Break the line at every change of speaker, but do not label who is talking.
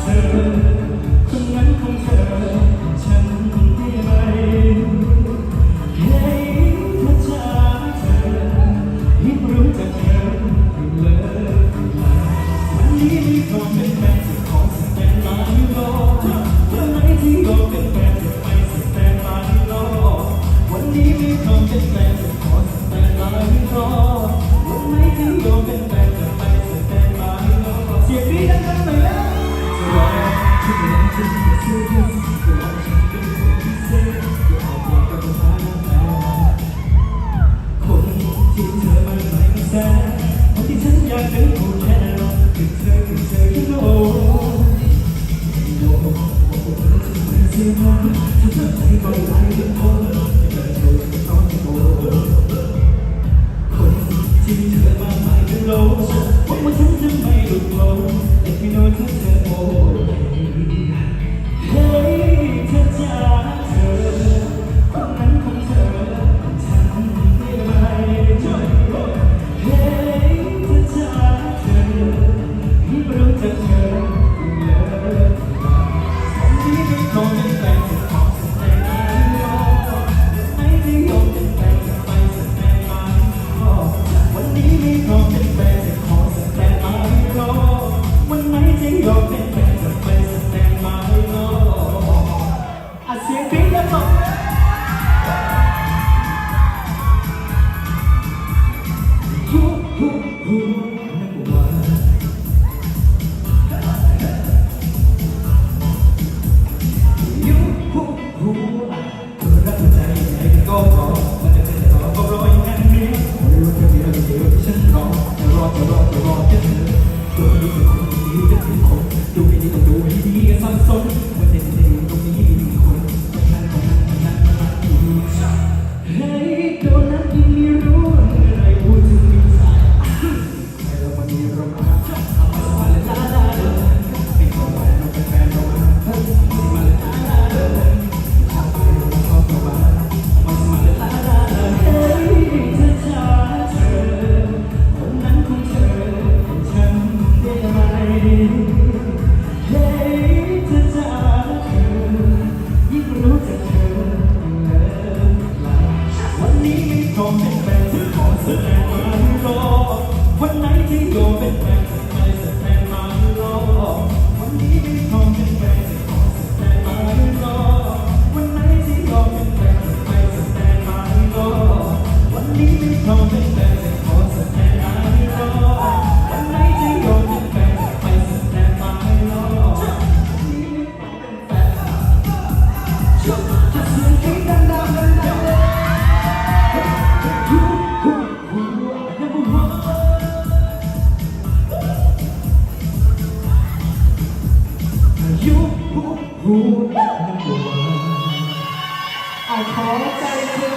เธอคนนั้นขงเธอ ฉันได้ไหให้เธอชาเธอยิ่รู้จักเธอยิ่งเลิกวันนี้มีควาป็น Amen. ตัวนี้จะคงดูให้ดีต้องดูให้ดีสับสนคนเด่นตรงนี้ นี้โยมเป็นแฟนขอแสดงความรอวันไหนที่โยมเป็นแฟน รู้ทั้เอาขอใจเธอ